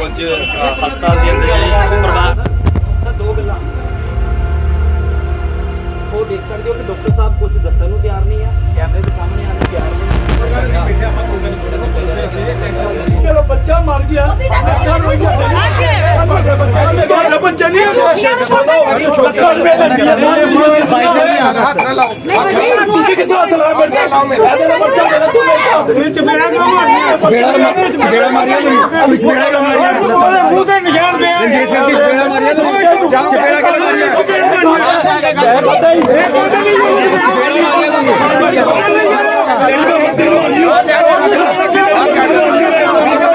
ਕੁਝ ਹਸਪਤਾਲ ਦੇ ਅੰਦਰ ਪ੍ਰਵਾਸ ਸਰ ਦੋ ਗੱਲਾਂ। ਉਹ ਦੇਖ ਸਕਦੇ ਹੋ ਕਿ ਡਾਕਟਰ ਸਾਹਿਬ ਕੁਝ ਦੱਸਣ ਨੂੰ ਤਿਆਰ ਨਹੀਂ ਆ। ਕੈਮਰੇ ਦੇ ਸਾਹਮਣੇ ਆਉਣ ਨੂੰ ਤਿਆਰ ਨਹੀਂ ਮੇਰਾ ਬੱਚਾ ਮਰ ਗਿਆ। ਬੱਚਾ ਰੋ ਗਿਆ ਲੱਖਾਂ ਰੁਪਏ ਲੈਂਦੀ ਹੈ ਤੁਸੀਂ ਕਿਸ ਹੱਥ ਲਾ ਮੇਰੇ ਤੇ ਮੇਰਾ ਬੱਚਾ ਮੇਰਾ ਤੂੰ ਮੇਰੇ ਹੱਥ ਵਿੱਚ ਮੇਰਾ ਕਿਉਂ ਮਾਰਿਆ ਬੇੜਾ ਬੇੜਾ ਮਾਰਿਆ ਤੂੰ ਬੇੜਾ ਮਾਰਿਆ ਉਹਦੇ ਮੂੰਹ ਤੇ ਨਿਸ਼ਾਨ ਪਿਆ ਸਿੰਘ ਦੀ ਬੇੜਾ ਮਾਰਿਆ ਤੂੰ ਚਪੇੜਾ ਕਿਉਂ ਮਾਰਿਆ ਪਤਾ ਹੀ ਇਹ ਕੋਈ ਨਹੀਂ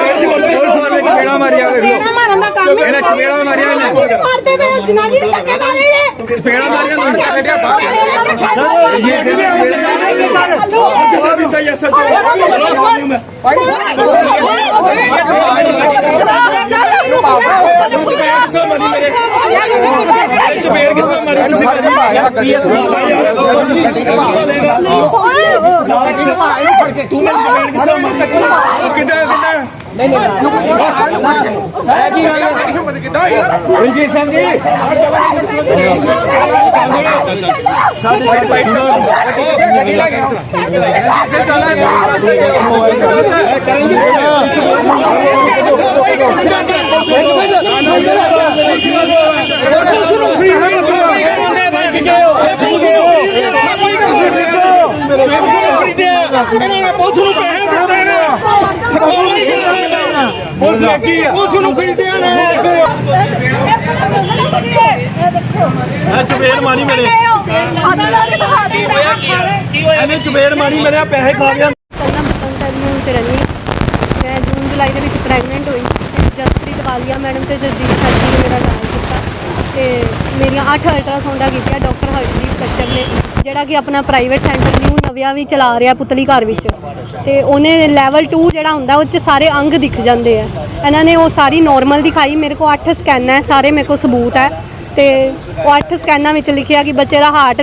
ਚਪੇੜਾ ਮਾਰਿਆ ਚਪੇੜਾ ਮਾਰਨ ਦਾ ਕੰਮ ਇਹਨੇ ਚਪੇੜਾ ਮਾਰਿਆ ਇਹਨੇ। ਇਹਨੇ ਮਾਰਦੇ ਪਏ ਆ, ਜਨਾਨੀ ਦੇ ਧੱਕੇ ਮਾਰੇ ਨੇ ਚਪੇੜਾ ਮਾਰਿਆ ਤੂੰ ਜਵਾਬ ਦਿੱਤਾ ਯੈਸ ਸੱਚ ਚਪੇੜ ਕਿਸਾ ਮਾਰੀ ਤੁਸੀਂ ਭਾਜੀ ਪੀਐਸ ਮਾਰਦਾ ਯਾਰ ਤੂੰ ਮੈਨੂੰ ਚਪੇੜ ਕਿਸਾ संगीत ਸਿੰਘ ਜੀ ਪੁਲਿਸ ਲੱਗੀ ਆ ਪੁਲਿਸ ਨੂੰ ਖਰੀਦਿਆ ਆ ਚਪੇੜ ਮਾਰੀ ਮੇਰੇ ਇਹਨੇ ਚਪੇੜ ਮਾਰੀ ਮੇਰੇ ਪੈਸੇ ਖਾ ਗਿਆ ਪਹਿਲਾਂ ਇੰਟਰਵਿਊ ਚ ਰਹਿੰਦੀ ਹਾਂ। ਮੈਂ ਜੂਨ ਜੁਲਾਈ ਦੇ ਵਿੱਚ ਪ੍ਰੈਗਨੈਂਟ ਹੋਈ ਜਸਪ੍ਰੀਤ ਵਾਲੀਆ ਮੈਡਮ ਤੇ ਜਸਦੀਪ ਸਰ ਜੀ ਨੇ ਮੇਰਾ ਨਾਮ ਤੇ ਮੇਰੀਆਂ 8 ਅਲਟਰਾਸਾਊਂਡਾਂ ਕੀਤੀਆਂ ਡਾਕਟਰ ਹਰਸ਼ਦੀਪ ਕੱਚਰ ਨੇ, ਜਿਹੜਾ ਕਿ ਆਪਣਾ ਪ੍ਰਾਈਵੇਟ ਸੈਂਟਰ ਨਿਊ ਨਵਿਆ ਵੀ ਚਲਾ ਰਿਹਾ ਪੁਤਲੀ ਘਰ ਵਿੱਚ। ਤੇ ਉਹਨੇ ਲੈਵਲ 2 ਜਿਹੜਾ ਹੁੰਦਾ, ਉਹ 'ਚ ਸਾਰੇ ਅੰਗ ਦਿਖ ਜਾਂਦੇ ਆ। ਇਹਨਾਂ ਨੇ ਉਹ ਸਾਰੀ ਨਾਰਮਲ ਦਿਖਾਈ, ਮੇਰੇ ਕੋਲ 8 ਸਕੈਨ ਹੈ, ਸਾਰੇ ਮੇਰੇ ਕੋਲ ਸਬੂਤ ਹੈ। ਤੇ ਉਹ 8 ਸਕੈਨਾਂ ਵਿੱਚ ਲਿਖਿਆ ਕਿ ਬੱਚੇ ਦਾ ਹਾਰਟ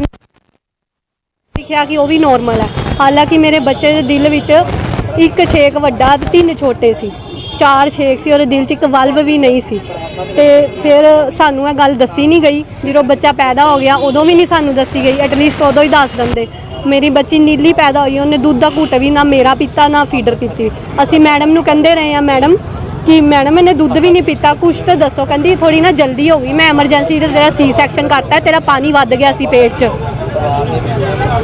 ਲਿਖਿਆ ਕਿ ਉਹ ਵੀ ਨਾਰਮਲ ਹੈ। ਹਾਲਾਂਕਿ ਮੇਰੇ ਬੱਚੇ ਦੇ ਦਿਲ ਵਿੱਚ ਇੱਕ ਛੇਕ ਵੱਡਾ ਤੇ ਤਿੰਨ ਛੋਟੇ ਸੀ। ਚਾਰ ਛੇਕ ਸੀ, ਉਹਦੇ ਦਿਲ 'ਚ ਇੱਕ ਵਲਵ ਵੀ ਨਹੀਂ ਸੀ। ਤੇ ਫਿਰ ਸਾਨੂੰ ਇਹ ਗੱਲ ਦੱਸੀ ਨਹੀਂ ਗਈ। ਜਦੋਂ ਬੱਚਾ ਪੈਦਾ ਹੋ ਗਿਆ, ਉਦੋਂ ਵੀ ਨਹੀਂ ਸਾਨੂੰ ਦੱਸੀ ਗਈ। ਐਟਲੀਸਟ ਉਦੋਂ ਹੀ ਦੱਸ ਦਿੰਦੇ। ਮੇਰੀ ਬੱਚੀ ਨੀਲੀ ਪੈਦਾ ਹੋਈ, ਉਹਨੇ ਦੁੱਧ ਦਾ ਘੁੱਟ ਵੀ ਨਾ ਮੇਰਾ ਪੀਤਾ, ਨਾ ਫੀਡਰ ਪੀਤੀ। ਅਸੀਂ ਮੈਡਮ ਨੂੰ ਕਹਿੰਦੇ ਰਹੇ ਆ ਮੈਡਮ ਕਿ ਮੈਡਮ ਇਹਨੇ ਦੁੱਧ ਵੀ ਨਹੀਂ ਪੀਤਾ, ਕੁਛ ਤਾਂ ਦੱਸੋ। ਕਹਿੰਦੀ ਥੋੜੀ ਨਾ ਜਲਦੀ ਹੋ ਗਈ, ਮੈਂ ਐਮਰਜੈਂਸੀ ਤੇ ਤੇਰਾ ਸੀ ਸੈਕਸ਼ਨ ਕਰਤਾ, ਤੇਰਾ ਪਾਣੀ ਵੱਧ ਗਿਆ ਸੀ ਪੇਟ 'ਚ।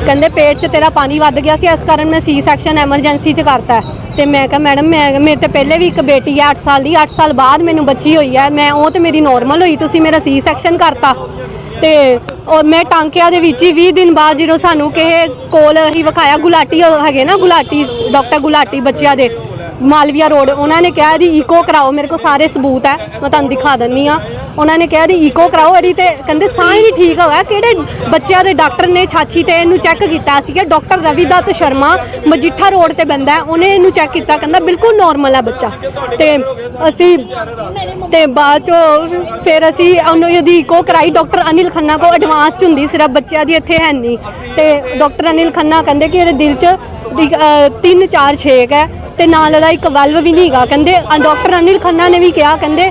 ਕਹਿੰਦੇ, ਪੇਟ 'ਚ ਤੇਰਾ ਪਾਣੀ ਵੱਧ ਗਿਆ ਸੀ, ਇਸ ਕਾਰਨ ਮੈਂ ਸੀ ਸੈਕਸ਼ਨ ਐਮਰਜੈਂਸੀ 'ਚ ਕਰਤਾ ਤੇ ਮੈਂ ਕਿਹਾ, ਮੈਡਮ, ਮੈਂ, ਮੇਰੇ ਤੇ ਪਹਿਲੇ ਵੀ ਇੱਕ ਬੇਟੀ ਹੈ 8 ਸਾਲ ਦੀ 8 ਸਾਲ ਬਾਅਦ ਮੈਨੂੰ ਬੱਚੀ ਹੋਈ ਹੈ ਮੈਂ ਉਹ ਤੇ ਮੇਰੀ ਨਾਰਮਲ ਹੋਈ, ਤੁਸੀਂ ਮੇਰਾ ਸੀ ਸੈਕਸ਼ਨ ਕਰਤਾ। ਤੇ ਔਰ ਮੈਂ ਟਾਂਕਿਆਂ ਦੇ ਵਿੱਚ ਹੀ 20 ਦਿਨ ਬਾਅਦ ਜਦੋਂ ਸਾਨੂੰ ਕਿਸੇ ਕੋਲ ਹੀ ਵਿਖਾਇਆ, ਗੁਲਾਟੀ ਹੈਗੇ ਨਾ ਗੁਲਾਟੀ, ਡਾਕਟਰ ਗੁਲਾਟੀ ਬੱਚਿਆਂ ਦੇ ਮਾਲਵੀਆ ਰੋਡ, ਉਹਨਾਂ ਨੇ ਕਿਹਾ ਇਹਦੀ ਈਕੋ ਕਰਾਓ, ਮੇਰੇ ਕੋਲ ਸਾਰੇ ਸਬੂਤ ਹੈ, ਮੈਂ ਤੁਹਾਨੂੰ ਦਿਖਾ ਦਿੰਨੀ ਆ ਉਹਨਾਂ ਨੇ ਕਿਹਾ ਇਹਦੀ ਈਕੋ ਕਰਾਓ, ਇਹਦੀ ਤੇ ਕਹਿੰਦੇ ਸਾਹ ਹੀ ਨਹੀਂ ਠੀਕ ਹੋਇਆ ਕਿਹੜੇ ਬੱਚਿਆਂ ਦੇ ਡਾਕਟਰ ਨੇ ਛਾਛੀ ਤੇ ਇਹਨੂੰ ਚੈੱਕ ਕੀਤਾ ਸੀਗਾ ਡਾਕਟਰ ਰਵੀਦਤ ਸ਼ਰਮਾ ਮਜੀਠਾ ਰੋਡ ਤੇ ਬੰਦਾ ਹੈ, ਉਹਨੇ ਇਹਨੂੰ ਚੈੱਕ ਕੀਤਾ, ਕਹਿੰਦਾ ਬਿਲਕੁਲ ਨਾਰਮਲ ਹੈ ਬੱਚਾ। ਤੇ ਅਸੀਂ, ਤੇ ਬਾਅਦ ਚੋਂ ਫਿਰ ਅਸੀਂ ਉਹਨੂੰ ਇਹਦੀ ਈਕੋ ਕਰਾਈ, ਡਾਕਟਰ ਅਨਿਲ ਖੰਨਾ ਕੋ ਐਡਵਾਂਸ ਚ ਹੁੰਦੀ, ਸਿਰਫ ਬੱਚਿਆਂ ਦੀ ਇੱਥੇ ਹੈ ਨਹੀਂ ਤੇ ਡਾਕਟਰ ਅਨਿਲ ਖੰਨਾ ਕਹਿੰਦੇ ਕਿ ਇਹਦੇ ਦਿਲ 'ਚ ਦੀ- ਅਹ, ਤਿੰਨ ਚਾਰ ਛੇਕ ਹੈ। ਤੇ ਨਾਲ ਇਹਦਾ ਇੱਕ ਵਲਵ ਵੀ ਨਹੀਂ ਹੈਗਾ। ਕਹਿੰਦੇ ਡਾਕਟਰ ਅਨਿਲ ਖੰਨਾ ਨੇ ਵੀ ਕਿਹਾ, ਕਹਿੰਦੇ,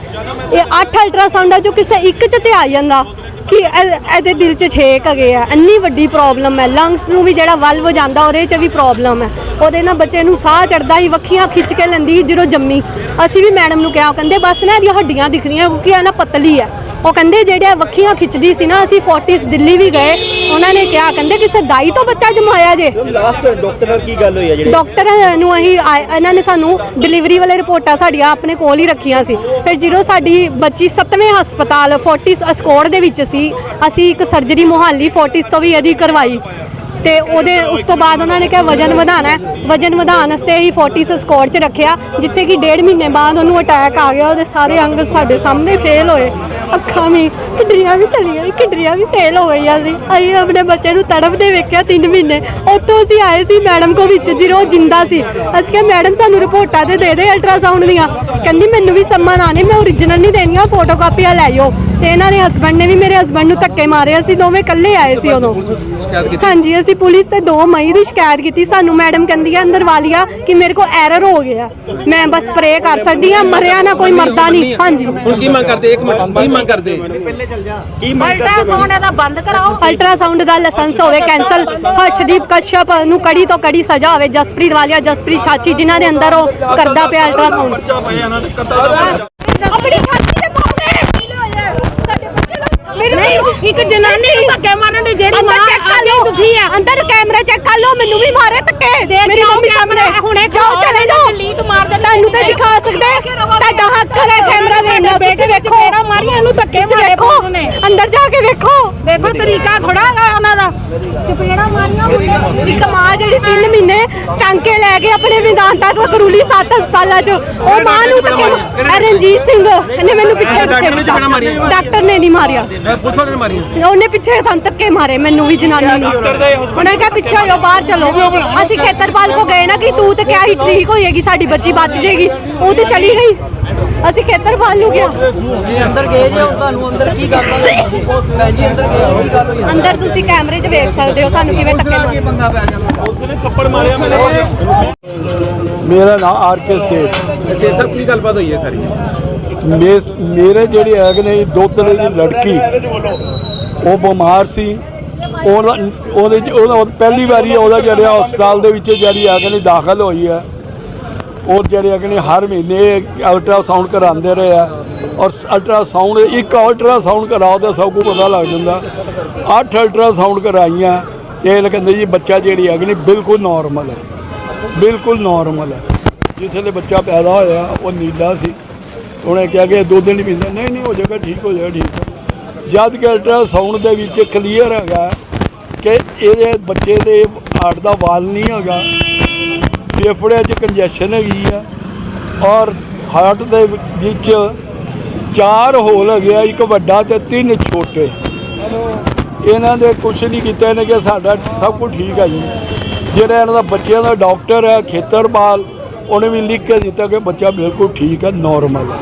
ਇਹ 8 ਆ ਜੋ ਕਿਸੇ ਇੱਕ ਚ ਤੇ ਆ ਜਾਂਦਾ। ਕਿ ਇਹਦੇ ਦਿਲ 'ਚ ਛੇਕ ਹੈਗੇ ਆ। ਇੰਨੀ ਵੱਡੀ ਪ੍ਰੋਬਲਮ ਹੈ ਲੰਗਸ ਨੂੰ ਵੀ ਜਿਹੜਾ ਵਲਵ ਜਾਂਦਾ, ਉਹਦੇ 'ਚ ਵੀ ਪ੍ਰੋਬਲਮ ਹੈ ਉਹਦੇ ਨਾਲ ਬੱਚੇ ਨੂੰ ਸਾਹ ਚੜਦਾ ਹੀ, ਵੱਖੀਆਂ ਖਿੱਚ ਕੇ ਲੈਂਦੀ ਜਦੋਂ ਜੰਮੀ। ਅਸੀਂ ਵੀ ਮੈਡਮ ਨੂੰ ਕਿਹਾ ਕਹਿੰਦੇ, ਬਸ ਨਾ ਇਹਦੀਆਂ ਹੱਡੀਆਂ ਦਿਖਦੀਆਂ ਕਿਉਂਕਿ ਇਹ ਨਾ ਪਤਲੀ ਹੈ ਉਹ ਕਹਿੰਦੇ ਜਿਹੜੇ ਵੱਖੀਆਂ ਖਿੱਚਦੀ ਸੀ ਨਾ ਅਸੀਂ 40 ਦਿੱਲੀ ਵੀ ਗਏ। ਉਹਨਾਂ ਨੇ ਕਿਹਾ ਕਹਿੰਦੇ ਕਿਸੇ ਦਾਈ ਤੋਂ ਬੱਚਾ ਜਮਾਇਆ ਜੇ। ਲਾਸਟ ਡਾਕਟਰ ਨਾਲ ਕੀ ਗੱਲ ਹੋਈ ਹੈ ਜਿਹੜੀ? ਡਾਕਟਰ ਨੂੰ ਅਸੀਂ ਆਏ- ਇਹਨਾਂ ਨੇ ਸਾਨੂੰ ਡਿਲੀਵਰੀ ਵਾਲੇ ਰਿਪੋਰਟਾਂ ਸਾਡੀਆਂ ਆਪਣੇ ਕੋਲ ਹੀ ਰੱਖੀਆਂ ਸੀ। ਫਿਰ ਜਦੋਂ ਸਾਡੀ ਬੱਚੀ 7ਵੇਂ ਹਸਪਤਾਲ ਫੋਰਟਿਸ ਅਸਕੋੜ ਦੇ ਵਿੱਚ ਸੀ ਅਸੀਂ ਇੱਕ ਸਰਜਰੀ ਮੁਹਾਲੀ ਫੋਰਟਿਸ ਤੋਂ ਵੀ ਇਹਦੀ ਕਰਵਾਈ। ਤੇ ਉਹਦੇ ਉਸ ਤੋਂ ਬਾਅਦ ਉਹਨਾਂ ਨੇ ਕਿਹਾ ਵਜਨ ਵਧਾਣਾ ਹੈ। ਵਜਨ ਵਧਾਉਣ ਵਾਸਤੇ ਹੀ ਫੋਰਟਿਸ ਸਕੋਰ 'ਚ ਰੱਖਿਆ ਜਿੱਥੇ ਕਿ ਡੇਢ ਮਹੀਨੇ ਬਾਅਦ ਉਹਨੂੰ ਅਟੈਕ ਆ ਗਿਆ ਉਹਦੇ ਸਾਰੇ ਅੰਗ ਸਾਡੇ ਸਾਹਮਣੇ ਫੇਲ ਹੋਏ। ਅੱਖਾਂ ਵੀ, ਕਿਡਰੀਆਂ ਵੀ ਚਲੀ ਗਈ ਕਿਡਰੀਆਂ ਵੀ ਫੇਲ ਹੋ ਗਈਆਂ ਸੀ। ਅਸੀਂ ਆਪਣੇ ਬੱਚੇ ਨੂੰ ਤੜਫਦੇ ਵੇਖਿਆ 3 ਮਹੀਨੇ। ਉੱਥੋਂ ਅਸੀਂ ਆਏ ਸੀ ਮੈਡਮ ਕੋ ਵਿੱਚ ਜਦੋਂ ਜਿੰਦਾ ਸੀ। ਅਸੀਂ ਕਿਹਾ, ਮੈਡਮ, ਸਾਨੂੰ ਰਿਪੋਰਟਾਂ ਤੇ ਦੇ ਦੇ ਅਲਟਰਾਸਾਊਂਡ ਦੀਆਂ। ਕਹਿੰਦੀ, ਮੈਨੂੰ ਵੀ ਸਮਾਂ ਸੰਮਨ ਨਹੀਂ ਮੈਂ ਓਰੀਜਨਲ ਨਹੀਂ ਦੇਣੀਆਂ ਫੋਟੋਕਾਪੀਆਂ ਲੈ ਜਾਓ ਤੇ ਇਹਨਾਂ ਦੇ ਹਸਬੰਡ ਨੇ ਵੀ ਮੇਰੇ ਹਸਬੰਡ ਨੂੰ ਧੱਕੇ ਮਾਰੇ ਅਸੀਂ ਦੋਵੇਂ ਇਕੱਲੇ ਆਏ ਸੀ ਉਦੋਂ। ਹਾਂਜੀ ਅਸੀਂ ਪੁਲਿਸ ਤੇ 2 ਮਈ ਦੀ ਸ਼ਿਕਾਇਤ ਕੀਤੀ ਸਾਨੂੰ ਮੈਡਮ ਕਹਿੰਦੀ ਹੈ ਅੰਦਰ ਵਾਲੀਆ ਕਿ ਮੇਰੇ ਕੋ ਐਰਰ ਹੋ ਗਿਆ। ਮੈਂ ਬਸ ਸਪਰੇ ਕਰ ਸਕਦੀ ਹਾਂ ਮਰਿਆ ਨਾ ਕੋਈ ਮਰਦਾ ਨਹੀਂ। ਹਾਂਜੀ। ਹੁਣ ਕੀ ਮੰਗ ਕਰਦੇ? ਇੱਕ ਮਿੰਟ ਕੀ ਮੰਗ ਕਰਦੇ? ਕੀ ਮੰਗ ਅਲਟਰਾਸਾਊਂਡ ਇਹਦਾ ਬੰਦ ਕਰਾਓ। ਅਲਟਰਾਸਾਊਂਡ ਦਾ ਲਾਇਸੈਂਸ ਹੋਵੇ ਕੈਂਸਲ ਹਰਸ਼ਦੀਪ ਕਸ਼ਯਪ ਨੂੰ ਕੜੀ ਤੋਂ ਕੜੀ ਸਜ਼ਾ ਹੋਵੇ ਜਸਪ੍ਰੀਤ ਵਾਲੀਆ ਜਸਪ੍ਰੀਤ ਛਾਚੀ ਜਿਨ੍ਹਾਂ ਦੇ ਅੰਦਰ ਉਹ ਕਰਦਾ ਪਿਆ ਅਲਟਰਾਸਾਊਂਡ ਆਪਣੀ ਛਾਤੀ ਤੇ ਪਾਉਂਦੇ ਸਾਡੇ ਬੱਚੇ ਦਾ ਨਹੀਂ ਇੱਕ ਜਨਾਨੀ ਨੂੰ ਧੱਕੇ ਮਾਰਨ ਦੀ ਜਿਹੜੀ ਮਾਂ ਲਓ। ਦੁਖੀ ਆ। ਅੰਦਰ ਕੈਮਰਾ ਚੈੱਕ ਕਰ ਲਓ ਮੈਨੂੰ ਵੀ ਮਾਰੇ ਧੱਕੇ। ਮੇਰੀ ਮੰਮੀ ਸਾਹਮਣੇ। ਹੁਣੇ ਜਾਓ ਚਲੇ ਜਾਓ। ਡਿਲੀਟ ਮਾਰ ਦੇ ਤੁਹਾਨੂੰ ਤੇ ਦਿਖਾ ਸਕਦੇ। ਤੁਹਾਡਾ ਹੱਕ ਹੈ ਕੈਮਰਾ ਦੇਣ ਦਾ ਤੁਸੀਂ ਵੇਖੋ। ਕਿਹੜਾ ਮਾਰੀਆਂ ਇਹਨੂੰ ਧੱਕੇ ਮਾਰੇ ਵੇਖੋ। ਪੁਲਿਸ ਨੇ। ਅੰਦਰ ਜਾ ਕੇ ਵੇਖੋ। ਦੇਖੋ ਤਰੀਕਾ ਥੋੜਾ ਹੈਗਾ ਉਹਨਾਂ ਦਾ। ਚਪੇੜਾ ਮਾਰੀਆਂ ਹੋਈਆਂ ਇੱਕ ਮਾਂ ਜਿਹੜੀ 3 ਮਹੀਨੇ ਟਾਂਕੇ ਲੈ ਆਪਣੇ ਵਿਦਾਂਤਾ ਤੋਂ ਕਰੂਲੀ ਸੱਤ ਹਸਪਤਾਲਾਂ 'ਚ। ਉਹ ਮਾਂ ਨੂੰ ਧੱਕੇ ਰਣਜੀਤ ਸਿੰਘ ਇਹਨੇ ਮੈਨੂੰ ਪਿੱਛੇ ਡਾਕਟਰ ਨੇ ਚਪੇੜਾਂ ਮਾਰੀਆਂ? ਡਾਕਟਰ ਨੇ ਨਹੀਂ ਮਾਰਿਆ। ਪੁੱਛੋ ਨੇ ਮਾਰੀ ਉਹਨੇ ਪਿੱਛੇ ਤਾਂ ਧੱਕੇ ਮਾਰੇ ਮੈਨੂੰ ਵੀ ਜਨਾਨੀ ਨੂੰ। ਉਹਨੇ ਕਿਹਾ ਪਿੱਛੇ ਹੋਇਓ ਬਾਹਰ ਚਲੋ। ਅਸੀਂ ਖੇਤਰਪਾਲ ਕੋ ਗਏ ਨਾ ਕਿ ਤੂੰ ਤੇ ਕਿਹਾ ਹੀ ਠੀਕ ਹੋਏਗੀ ਸਾਡੀ ਬੱਚੀ ਬਚ ਜਾਏਗੀ ਉਹ ਤੇ ਚਲੀ ਗਈ। ਅਸੀਂ ਖੇਤਰਪਾਲ ਨੂੰ ਗਿਆ। ਅੰਦਰ ਗਏ ਜੇ ਤੁਹਾਨੂੰ ਅੰਦਰ ਕੀ ਗੱਲ ਭੈਣ ਜੀ ਅੰਦਰ ਗਏ ਕੀ ਗੱਲ ਹੋਈ? ਅੰਦਰ ਤੁਸੀਂ ਕੈਮਰੇ 'ਚ ਵੇਖ ਸਕਦੇ ਹੋ ਸਾਨੂੰ ਕਿਵੇਂ ਧੱਕੇ ਮਾਰੇ ਪੰਗਾ ਪੈ ਜਾਂਦਾ ਪੁਲਿਸ ਨੇ ਥੱਪੜ ਮਾਰਿਆ ਮੇਰੇ ਮੇਰਾ ਨਾਮ ਆਰ ਕੇ ਸੇਠ। ਅੱਛਾ ਸਰ ਕੀ ਗੱਲਬਾਤ ਹੋਈ ਹੈ ਸਾਰੀ? ਮੇਰੇ ਜਿਹੜੀ ਹੈਗੇ ਨੇ ਦੋਤਰੇ ਦੀ ਲੜਕੀ ਉਹ ਬਿਮਾਰ ਸੀ। ਉਹਦੇ ਉਹਦਾ ਪਹਿਲੀ ਵਾਰੀ ਉਹਦਾ ਜਿਹੜਾ ਹਸਪਤਾਲ ਦੇ ਵਿੱਚ ਜਿਹੜੀ ਹੈਗੇ ਨੇ ਦਾਖਲ ਹੋਈ ਹੈ। ਉਹ ਜਿਹੜੇ ਹੈਗੇ ਨੇ ਹਰ ਮਹੀਨੇ ਅਲਟਰਾਸਾਊਂਡ ਕਰਾਉਂਦੇ ਰਹੇ ਆ। ਔਰ ਅਲਟਰਾਸਾਊਂਡ ਇੱਕ ਅਲਟਰਾਸਾਊਂਡ ਕਰਾਓ ਤਾਂ ਸਭ ਕੁਝ ਪਤਾ ਲੱਗ ਜਾਂਦਾ। ਅੱਠ ਅਲਟਰਾਸਾਊਂਡ ਕਰਾਈਆਂ। ਤੇ ਇਹ ਕਹਿੰਦੇ ਜੀ ਬੱਚਾ ਜਿਹੜੀ ਹੈਗੀ ਨੇ ਬਿਲਕੁਲ ਨਾਰਮਲ ਹੈ। ਬਿਲਕੁਲ ਨਾਰਮਲ ਹੈ। ਜਿਸ ਵੇਲੇ ਬੱਚਾ ਪੈਦਾ ਹੋਇਆ, ਉਹ ਨੀਲਾ ਸੀ। ਉਹਨੇ ਕਿਹਾ ਕਿ ਦੋ ਦਿਨ ਹੀ ਪੀਂਦਾ ਨਹੀਂ ਨਹੀਂ, ਹੋ ਜਾਏਗਾ, ਠੀਕ ਹੋ ਜਾਏਗਾ, ਠੀਕ। ਹੈ। ਜਦ ਕਿ ਅਲਟਰਾਸਾਊਂਡ ਦੇ ਵਿੱਚ ਕਲੀਅਰ ਹੈਗਾ ਕਿ ਇਹਦੇ ਬੱਚੇ ਦੇ ਹਾਰਟ ਦਾ ਵਾਲ ਨਹੀਂ ਹੈਗਾ। ਫੇਫੜਿਆਂ 'ਚ ਕੰਜੈਸ਼ਨ ਹੈਗੀ ਆ। ਔਰ ਹਾਰਟ ਦੇ ਵਿੱਚ ਚਾਰ ਹੋਲ ਹੈਗੇ ਆ, ਇੱਕ ਵੱਡਾ ਤੇ ਤਿੰਨ ਛੋਟੇ। ਇਹਨਾਂ ਦੇ ਕੁਛ ਨਹੀਂ ਕੀਤਾ, ਇਹਨੇ ਕਿ ਸਾਡਾ ਸਭ ਕੁਝ ਠੀਕ ਹੈ ਜੀ। ਜਿਹੜਾ ਇਹਨਾਂ ਦਾ ਬੱਚਿਆਂ ਦਾ ਡਾਕਟਰ ਹੈ, ਖੇਤਰਪਾਲ, ਉਹਨੇ ਵੀ ਲਿਖ ਕੇ ਦਿੱਤਾ ਕਿ ਬੱਚਾ ਬਿਲਕੁਲ ਠੀਕ ਹੈ ਨਾਰਮਲ ਹੈ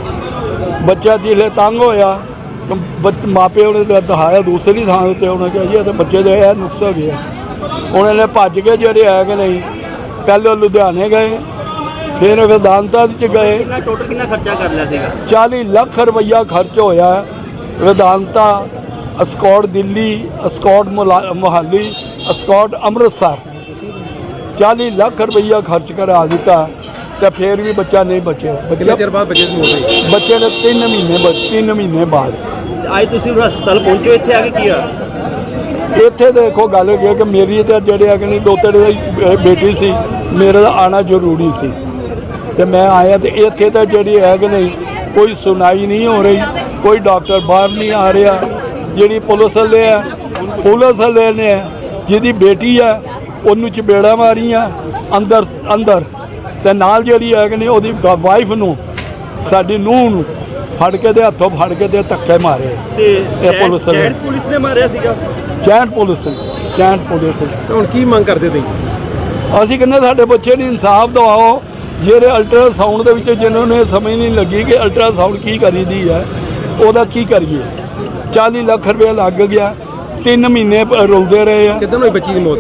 ਬੱਚਾ ਜਿਲੇ ਤੰਗ ਹੋਇਆ ਤਾਂ ਬੱਚ- ਮਾਪਿਆਂ ਨੇ ਤਾਂ ਦੂਸਰੀ ਥਾਂ ਉੱਤੇ, ਉਹਨੇ ਕਿਹਾ ਜੀ, ਇਹ ਬੱਚੇ ਦੇ ਇਹ ਨੁਕਸ ਹੋ ਗਿਆ ਉਹਨਾਂ ਨੇ ਭੱਜ ਕੇ ਜਿਹੜੇ ਹੈ ਕਿ ਨਹੀਂ ਪਹਿਲੇ ਲੁਧਿਆਣੇ ਗਏ ਫਿਰ ਵਿਦਾਂਤਾ ਚ ਗਏ। ਕਿੰਨਾ ਟੋਟਲ ਕਿੰਨਾ ਖਰਚਾ ਕਰ ਲਿਆ ਸੀਗਾ? 40 ਲੱਖ ਰੁਪਈਆ ਖਰਚ ਹੋਇਆ। ਹੈ। ਵਿਦਾਂਤਾ ਅਸਕੌਟ ਦਿੱਲੀ ਅਸਕੌਟ ਮੁਹਾਲੀ ਅਸਕੌਟ ਅੰਮ੍ਰਿਤਸਰ। 40 ਲੱਖ ਰੁਪਈਆ ਖਰਚ ਕਰਾ ਦਿੱਤਾ ਤੇ ਫਿਰ ਵੀ ਬੱਚਾ ਨਹੀਂ ਬਚਿਆ। ਕਿੰਨੇ ਬੱਚਾ ਚਿਰ ਬਾਅਦ ਬੱਚੇ ਮੌਤ ਹੋਈ? ਬੱਚੇ ਨੇ 3 ਮਹੀਨੇ ਬਾਅਦ 3 ਮਹੀਨੇ ਬਾਅਦ। ਅੱਜ ਤੁਸੀਂ ਹਸਪਤਾਲ ਪਹੁੰਚੋ ਇੱਥੇ ਆ ਕੇ ਕੀ ਆ ਇੱਥੇ ਦੇਖੋ ਗੱਲ ਹੈ ਕਿ ਮੇਰੀ ਤੇ ਜਿਹੜੇ ਆ ਕਿ ਨਹੀਂ ਦੋਤੜੇ ਦੀ ਬ- ਬੇਟੀ ਸੀ ਮੇਰੇ ਦਾ ਆਣਾ ਜ਼ਰੂਰੀ ਸੀ। ਤੇ ਮੈਂ ਆਇਆ ਤੇ ਇੱਥੇ ਤਾਂ ਜਿਹੜੀ ਹੈ ਕਿ ਨਹੀਂ ਕੋਈ ਸੁਣਾਈ ਨਹੀਂ ਹੋ ਰਹੀ ਕੋਈ ਡਾਕਟਰ ਬਾਹਰ ਨਹੀਂ ਆ ਰਿਹਾ। ਜਿਹੜੀ ਪੁਲਿਸ ਵਾਲੇ ਆ ਪੁਲਿਸ ਵਾਲੇ ਨੇ ਜਿਹਦੀ ਬੇਟੀ ਆ ਉਹਨੂੰ ਚਪੇੜਾ ਮਾਰੀਆਂ ਅੰਦਰ ਅੰਦਰ। ਤੇ ਨਾਲ ਜਿਹੜੀ ਹੈ ਕਿ ਨਹੀਂ ਉਹਦੀ ਵਾਈਫ ਨੂੰ ਸਾਡੀ ਨੂੰਹ ਨੂੰ ਫੜ ਕੇ ਤੇ ਹੱਥੋਂ ਫੜ ਕੇ ਤੇ ਧੱਕੇ ਮਾਰੇ। ਤੇ ਇਹ ਪੁਲਿਸ ਵਾਲੇ। ਜੈਂਟਸ ਪੁਲਿਸ ਨੇ ਮਾਰਿਆ ਸੀਗਾ? ਚੈਂਟ ਪੁਲਿਸ ਚੈਂਟ ਪੁਲਿਸ ਤੇ ਹੁਣ ਕੀ ਮੰਗ ਕਰਦੇ ਤੁਸੀਂ? ਅਸੀਂ ਕਹਿੰਦੇ ਸਾਡੇ ਬੱਚੇ ਨੂੰ ਇਨਸਾਫ ਦਿਵਾਓ ਜਿਹੜੇ ਅਲਟਰਾਸਾਊਂਡ ਦੇ ਵਿੱਚ ਜਿਨ੍ਹਾਂ ਨੂੰ ਇਹ ਸਮਝ ਨਹੀਂ ਲੱਗੀ ਕਿ ਅਲਟਰਾਸਾਊਂਡ ਕੀ ਕਰੀਦੀ ਹੈ ਉਹਦਾ ਕੀ ਕਰੀਏ? 40 ਲੱਖ ਰੁਪਏ ਲੱਗ ਗਿਆ 3 ਮਹੀਨੇ ਪ- ਰੁਲਦੇ ਰਹੇ ਆ। ਕਿਦਾਂ ਹੋਈ ਬੱਚੀ ਦੀ ਮੌਤ?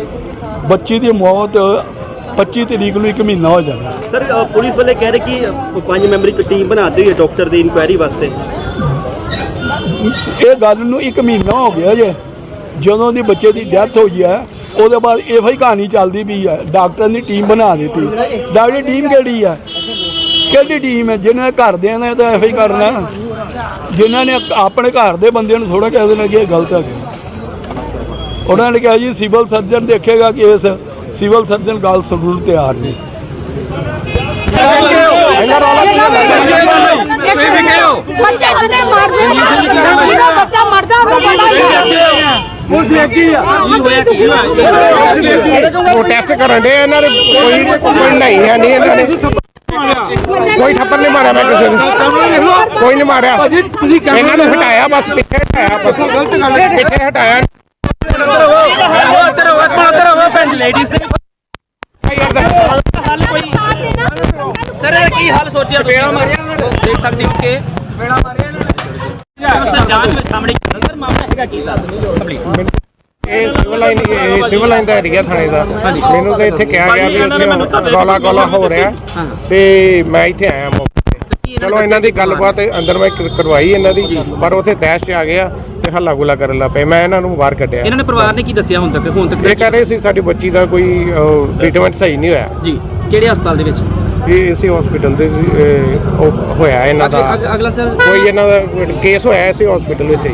ਬੱਚੀ ਦੀ ਮੌਤ 25 ਤਰੀਕ ਨੂੰ ਇੱਕ ਮਹੀਨਾ ਹੋ ਜਾਣਾ। ਸਰ ਅ, ਪੁਲਿਸ ਵਾਲੇ ਕਹਿ ਰਹੇ ਕਿ ਅ, ਪੰਜ ਮੈਂਬਰੀ ਟੀਮ ਬਣਾਤੀ ਹੋਈ ਹੈ ਡਾਕਟਰ ਦੀ ਇਨਕੁਆਇਰੀ ਵਾਸਤੇ। ਇਹ ਗੱਲ ਨੂੰ ਇੱਕ ਮਹੀਨਾ ਹੋ ਗਿਆ ਜੇ। ਜਦੋਂ ਦੀ ਬੱਚੇ ਦੀ ਡੈਥ ਹੋਈ ਹੈ ਉਹਦੇ ਬਾਅਦ ਇਹੋ ਹੀ ਕਹਾਣੀ ਚੱਲਦੀ ਪਈ ਹੈ ਡਾਕਟਰਾਂ ਦੀ ਟੀਮ ਬਣਾ ਦਿੱਤੀ। ਡਾਕਟਰ ਦੀ ਟੀਮ ਕਿਹੜੀ ਹੈ? ਕਿਹੜੀ ਟੀਮ ਹੈ? ਜਿਹਨੇ ਘਰਦਿਆਂ ਨੇ ਤਾਂ ਇਹੋ ਹੀ ਕਰਨਾ। ਜਿਨ੍ਹਾਂ ਨੇ ਆਪਣੇ ਘਰ ਦੇ ਬੰਦਿਆਂ ਨੂੰ ਥੋੜਾ ਕਹਿ ਦੇਣਾ ਕਿ ਇਹ ਗਲਤ ਹੈ ਉਹਨਾਂ ਨੇ ਕਿਹਾ ਜੀ ਸਿਵਲ ਸਰਜਨ ਦੇਖੇਗਾ ਕੇਸ ਸਿਵਲ ਸਰਜਨ ਗੱਲ ਸੁਣਨ ਨੂੰ। ਤਿਆਰ ਨਹੀਂ ਤੁਸੀਂ ਵੀ ਕਹੋ ਬੱਚੇ ਉਹਨੇ ਮਾਰ ਦੇ ਬੱਚਾ ਮਰਦਾ ਹੈ ਉਹ ਟੈਸਟ ਕਰਨ ਦੇ ਇਹਨਾਂ ਨੇ ਕੋਈ ਕੋਈ ਨਹੀਂ ਹੈ ਨਹੀਂ ਇਹਨਾਂ ਨੇ। ਕੋਈ ਥੱਪੜ ਨਹੀਂ ਮਾਰਿਆ ਮੈਂ ਕਿਸੇ ਨੂੰ। ਕੋਈ ਨਹੀਂ ਮਾਰਿਆ। ਤੁਸੀਂ ਇਹਨਾਂ ਨੂੰ ਹਟਾਇਆ ਬਸ ਪਿੱਛੇ ਹਟਾਇਆ ਬਸ ਗਲਤ ਗੱਲ ਹੈ ਪਿੱਛੇ ਹਟਾਇਆ। ਸਰ ਇਹ ਕੀ ਹੱਲ ਸੋਚਿਆ ਤੁਸੀਂ? ਦੇਖ ਸਕਦੇ ਹੋ ਕਿ ਜਾਂਚ ਵਿੱਚ ਲਾਈਨ ਇਹ ਸਿਵਲ ਲਾਈਨ ਦਾ ਏਰੀਆ ਥਾਣੇ ਦਾ। ਮੈਨੂੰ ਤਾਂ ਇੱਥੇ ਕਿਹਾ ਗਿਆ ਵੀ ਉੱਥੇ ਗੋਲਾ ਗੋਲਾ ਹੋ ਰਿਹਾ। ਤੇ ਮੈਂ ਇੱਥੇ ਆਇਆ ਮੌਕੇ ਤੇ। ਚਲੋ ਇਹਨਾਂ ਦੀ ਗੱਲਬਾਤ ਅੰਦਰ ਮੈਂ ਕਰ- ਕਰਵਾਈ ਇਹਨਾਂ ਦੀ ਪਰ ਉੱਥੇ ਤੈਸ਼ 'ਚ ਆ ਗਿਆ ਤੇ ਹੱਲਾ ਗੁੱਲਾ ਕਰਨ ਲੱਗ ਪਏ। ਮੈਂ ਇਹਨਾਂ ਨੂੰ ਬਾਹਰ ਕੱਢਿਆ। ਇਹਨਾਂ ਨੇ ਪਰਿਵਾਰ ਨੇ ਕੀ ਦੱਸਿਆ ਹੁਣ ਤੱਕ? ਹੁਣ ਤੱਕ ਇਹ ਕਹਿ ਰਹੇ ਸੀ ਸਾਡੀ ਬੱਚੀ ਦਾ ਕੋਈ ਟ੍ਰੀਟਮੈਂਟ ਸਹੀ ਨਹੀਂ ਹੋਇਆ। ਜੀ। ਕਿਹੜੇ ਹਸਪਤਾਲ ਦੇ ਵਿੱਚ? ਇਹ ਇਸੇ ਹਸਪੀਟਲ ਦੇ ਇਹ, ਹੋਇਆ ਇਹਨਾਂ ਦਾ। ਅਗਲੇ- ਅਗ- ਅਗਲਾ ਸਰ? ਕੋਈ ਇਹਨਾਂ ਦਾ ਕੇਸ ਹੋਇਆ ਇਸੇ ਹਸਪੀਟਲ ਵਿੱਚ ਹੀ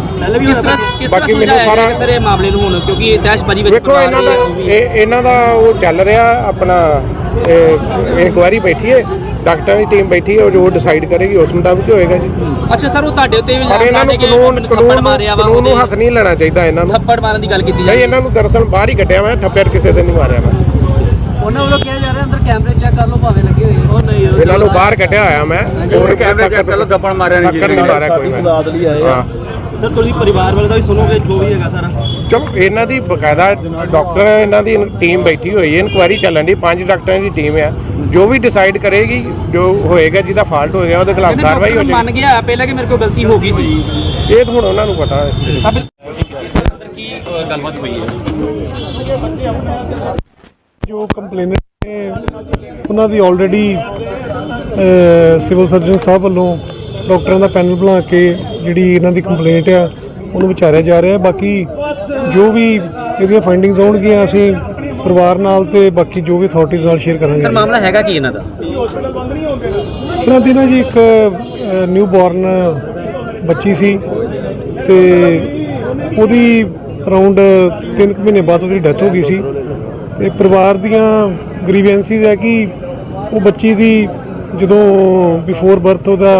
ਕਿਸ ਤਰ੍ਹਾਂ ਬਾਕੀ ਮੈਨੂੰ ਸੁਲਝਾਇਆ ਸਾਰਾ- ਜਾਏਗਾ ਸਰ ਇਹ ਮਾਮਲੇ ਨੂੰ ਹੁਣ? ਕਿਉਂਕਿ ਇਹ ਦਹਿਸ਼ਤਬਾਜ਼ੀ ਵਿੱਚ ਵੇਖੋ ਇਹਨਾਂ ਦਾ ਪਰਿਵਾਰ ਹੈ, ਉਹ ਵੀ- ਇਹ ਇਹਨਾਂ ਦਾ ਉਹ ਚੱਲ ਰਿਹਾ ਆਪਣਾ ਇਨਕੁਆਇਰੀ ਬੈਠੀ ਹੈ ਡਾਕਟਰਾਂ ਦੀ ਟੀਮ ਬੈਠੀ ਹੈ ਉਹ ਜੋ ਡਿਸਾਈਡ ਕਰੇਗੀ ਉਸ ਮੁਤਾਬਕ ਹੀ ਹੋਏਗਾ ਜੀ। ਅੱਛਾ ਸਰ ਉਹ ਤੁਹਾਡੇ ਉੱਤੇ ਵੀ ਪਰ ਇਹਨਾਂ ਨੂੰ ਕਾਨੂੰਨ ਥੱਪੜ ਕਾਨੂੰਨ ਮਾਰਿਆ ਵਾ ਕਾਨੂੰਨ ਨੂੰ ਹੱਥ ਨਹੀਂ ਲੈਣਾ ਚਾਹੀਦਾ ਇਹਨਾਂ ਨੂੰ। ਥੱਪੜ ਮਾਰਨ ਦੀ ਗੱਲ ਕੀਤੀ ਨਹੀਂ ਇਹਨਾਂ ਨੂੰ ਦਰਅਸਲ ਬਾਹਰ ਹੀ ਕੱਢਿਆ ਮੈਂ ਥੱਪੜ ਕਿਸੇ ਦੇ ਨਹੀਂ ਮਾਰਿਆ ਮੈਂ। ਉਹਨਾਂ ਵੱਲੋਂ ਕਿਹਾ ਜਾ ਰਿਹਾ ਅੰਦਰ ਕੈਮਰੇ ਚੈੱਕ ਕਰ ਲਓ ਭਾਵੇਂ ਲੱਗੇ ਹੋਏ। ਉਹ ਨਹੀਂ ਇਹਨਾਂ ਨੂੰ ਬਾਹਰ ਕੱਢਿਆ ਹੋਇਆ ਮੈਂ। ਹੋਰ ਕੈਮਰੇ ਚੈੱਕ ਕਰ ਲਓ, ਥੱਪੜ ਮਾਰਿਆ ਨਹੀਂ ਨਹੀਂ ਮਾਰਿਆ ਕੋਈ ਮੈਂ। ਲਈ ਆਏ ਹਾਂ। ਸਰ ਤੁਸੀਂ ਪਰਿਵਾਰ ਵਾਲੇ ਦਾ ਵੀ ਸੁਣੋਗੇ ਜੋ ਵੀ ਹੈਗਾ ਸਾਰਾ। ਚਲੋ ਇਹਨਾਂ ਦੀ ਬਕਾਇਦਾ ਡਾਕਟਰ ਇਹਨਾਂ ਦੀ ਟੀਮ ਬੈਠੀ ਹੋਈ ਹੈ ਇਨਕੁਆਇਰੀ ਚੱਲਣ ਦੀ ਪੰਜ ਡਾਕਟਰਾਂ ਦੀ ਟੀਮ ਹੈ ਜੋ ਵੀ ਡਿਸਾਈਡ ਕਰੇਗੀ ਜੋ ਹੋਏਗਾ ਜਿਹਦਾ ਫਾਲਟ ਹੋਏਗਾ ਉਹਦੇ ਖਿਲਾਫ ਕਾਰਵਾਈ ਹੋ ਡਾਕਟਰ ਮੰਨ ਜਾਏਗੀ। ਗਿਆ ਪਹਿਲਾਂ ਕਿ ਮੇਰੇ ਕੋਲ ਗਲਤੀ ਹੋ ਗਈ ਸੀ। ਇਹ ਤਾਂ ਹੁਣ ਉਹਨਾਂ ਨੂੰ ਪਤਾ ਹੈ। ਕੀ ਗੱਲਬਾਤ ਹੋਈ ਹੈ? ਜੋ ਕੰਪਲੇਨਰ ਨੇ ਉਹਨਾਂ ਦੀ ਆਲਰੇਡੀ ਸਿਵਲ ਸਰਜਨ ਸਾਹਿਬ ਵੱਲੋਂ ਡਾਕਟਰਾਂ ਦਾ ਪੈਨਲ ਬਣਾ ਕੇ ਜਿਹੜੀ ਇਹਨਾਂ ਦੀ ਕੰਪਲੇਂਟ ਆ ਉਹਨੂੰ ਵਿਚਾਰਿਆ ਜਾ ਰਿਹਾ। ਬਾਕੀ ਜੋ ਵੀ ਇਹਦੀਆਂ ਫਾਈਂਡਿੰਗਸ ਆਉਣਗੀਆਂ ਅਸੀਂ ਪਰਿਵਾਰ ਨਾਲ ਤੇ ਬਾਕੀ ਜੋ ਵੀ ਅਥਾਰਟੀਜ਼ ਨਾਲ ਸ਼ੇਅਰ ਕਰਾਂਗੇ। ਸਰ ਮਾਮਲਾ ਹੈਗਾ ਕੀ ਇਹਨਾਂ ਦਾ? ਇਹਨਾਂ ਦੀ ਨਾ ਜੀ ਇੱਕ ਨਿਊ ਬੋਰਨ ਬੱਚੀ ਸੀ ਤੇ ਉਹਦੀ ਅਰਾਊਂਡ 3 ਮਹੀਨੇ ਬਾਅਦ ਉਹਦੀ ਡੈਥ ਹੋ ਗਈ ਸੀ। ਤੇ ਪਰਿਵਾਰ ਦੀਆਂ ਗ੍ਰੀਵੈਂਸੀਜ਼ ਹੈ ਕਿ ਉਹ ਬੱਚੀ ਦੀ ਜਦੋਂ ਬਿਫੋਰ ਬਰਥ ਉਹਦਾ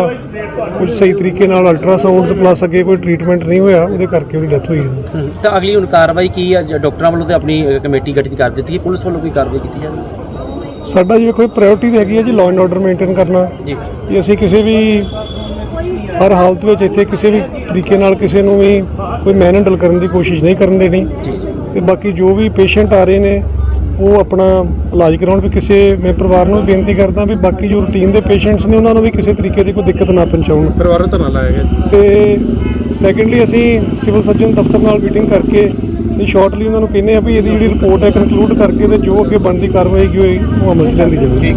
ਕੁਝ ਸਹੀ ਤਰੀਕੇ ਨਾਲ ਅਲਟਰਾਸਾਊਂਡਸ ਪਲੱਸ ਅੱਗੇ ਕੋਈ ਟ੍ਰੀਟਮੈਂਟ ਨਹੀਂ ਹੋਇਆ ਉਹਦੇ ਕਰਕੇ ਉਹਦੀ ਡੈਥ ਹੋਈ ਹੈ। ਤਾਂ ਅਗਲੀ ਹੁਣ ਕਾਰਵਾਈ ਕੀ ਹੈ ਡਾਕਟਰਾਂ ਵੱਲੋਂ ਤੇ ਆਪਣੀ ਕਮੇਟੀ ਗਠਿਤ ਕਰ ਦਿੱਤੀ ਹੈ? ਪੁਲਿਸ ਵੱਲੋਂ ਕੋਈ ਕਾਰਵਾਈ ਕੀਤੀ ਜਾਵੇ? ਸਾਡਾ ਜੀ ਕੋਈ ਪ੍ਰਾਇੋਰਟੀ ਹੈਗੀ ਹੈ ਜੀ ਲਾਅ ਐਂਡ ਆਰਡਰ ਮੇਨਟੇਨ ਕਰਨਾ। ਜੀ। ਅਸੀਂ ਕਿਸੇ ਵੀ ਹਰ ਹਾਲਤ ਵਿੱਚ ਇੱਥੇ ਕਿਸੇ ਵੀ ਤਰੀਕੇ ਨਾਲ ਕਿਸੇ ਨੂੰ ਵੀ ਕੋਈ ਮੈਨਹੈਂਡਲ ਕਰਨ ਦੀ ਕੋਸ਼ਿਸ਼ ਨਹੀਂ ਕਰਨ ਦੇਣੀ। ਤੇ ਬਾਕੀ ਜੋ ਵੀ ਪੇਸ਼ੈਂਟ ਆ ਰਹੇ ਨੇ ਉਹ ਆਪਣਾ ਇਲਾਜ ਕਰਾਉਣ ਵੀ ਕਿਸੇ ਮੈਂ ਪਰਿਵਾਰ ਨੂੰ ਵੀ ਬੇਨਤੀ ਕਰਦਾ ਵੀ ਬਾਕੀ ਜੋ ਰੂਟੀਨ ਦੇ ਪੇਸ਼ੈਂਟਸ ਨੇ ਉਹਨਾਂ ਨੂੰ ਵੀ ਕਿਸੇ ਤਰੀਕੇ ਦੀ ਕੋਈ ਦਿੱਕਤ ਨਾ ਪਹੁੰਚਾਉਣ। ਪਰਿਵਾਰ ਧਰਨਾ ਲਾਇਆ ਗਿਆ ਤੇ ਸੈਕੰਡਲੀ ਅਸੀਂ ਸਿਵਲ ਸਰਜਨ ਦਫ਼ਤਰ ਨਾਲ ਮੀਟਿੰਗ ਕਰਕੇ ਤੇ ਸ਼ਾਰਟਲੀ ਉਹਨਾਂ ਨੂੰ ਕਹਿੰਦੇ ਆ ਵੀ ਇਹਦੀ ਜਿਹੜੀ ਰਿਪੋਰਟ ਹੈ ਕਨਕਲੂਡ ਕਰਕੇ ਤੇ ਜੋ ਅੱਗੇ ਬਣਦੀ ਕਾਰਵਾਈ ਕੀ ਹੋਈ ਉਹ ਅਮਲ 'ਚ ਲੈਂਦੀ ਜਾਵੇ